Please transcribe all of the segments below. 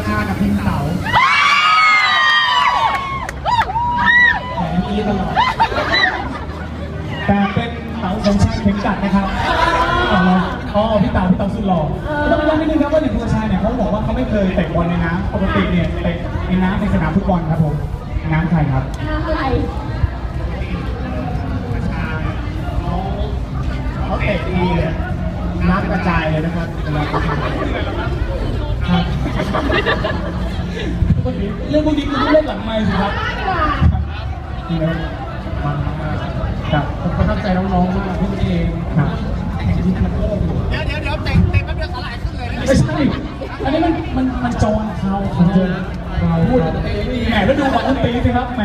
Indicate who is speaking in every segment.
Speaker 1: ะธานกับทีมเสาแหมมีตลอด
Speaker 2: แต่เป็นเต๋าสมชายเข็มจัดนะครับอ๋อเหรออ๋อพี่เต๋าพี่เต๋าสุดหล่อต้องย้ำนิดนึงครับว่าเด็กคุณชายเนี่ยเขาบอกว่าเขาไม่เคยเตะบอลในน้ำปกติเนี่ยเตะในน้ำในสนามฟุตบอลครับผมน้ำใครครับ
Speaker 3: น้ำอะไร
Speaker 1: เขาเตะดีเลยน้ำกระจายเลยนะครับเวลาเขาทำครับ
Speaker 2: เรื่องพวกนี้คุณต้องเล่นหลังไมค์สิครับ
Speaker 3: ได้ดีกว่า
Speaker 2: นี่นะมันครับ
Speaker 1: ผมประทับใจน้องๆมากที่เอง
Speaker 2: ครับ
Speaker 1: แข่งที่มันโลกอยู่
Speaker 4: เดี๋ยวเดี๋ยวเดี๋ยวเตะเตะแป๊บเดียวสลายขึ้นเลยนะ
Speaker 2: ไม่ใช่ อันนี้มันมันมันจอนเขาเขา
Speaker 1: เราพูดกับตัวเองนี่
Speaker 2: แหมแล้วดูของคุณตีสิครับแหม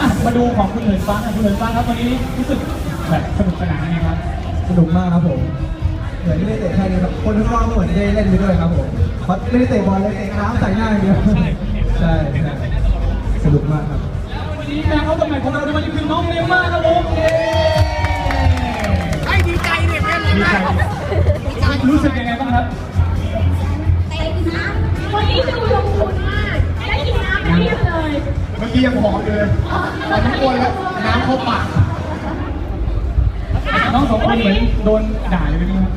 Speaker 2: อะมาดูของคุณเหินฟ้าคุณเหินฟ้าครับวันนี้รู้สึกแบบสนุกสนานไงครับ
Speaker 1: สนุกมากครับผม เหมือนไม่ได้เตะแค่นี้ครับคนข้างนอกก็เหมือนได้เล่นไปด้วยครับผมเพราะไม่ได้เตะบอลเลยเตะน้ำใส่หน้าอย่างเดียวใช่ใช่สนุกมากครับ
Speaker 2: วันนี้แม่เขาตำแหน่งของเราในวันนี้คือน้องเนม่าครับผมเย้
Speaker 4: ไอ้ดีใจเนี่ยแม่
Speaker 2: ดีใจรู้สึกยังไงบ้างครับ
Speaker 3: เตะน้ำวันนี้ดูลงทุนมากได้กินน้ำไปเพียบเลย
Speaker 1: เมื่อกี้ยังหอมอยู่เลยตอนนี้กวนแล้วน้ำเข้าปาก
Speaker 2: น้องสองคนเหมือนโดนด่าอยู่ไหมครับ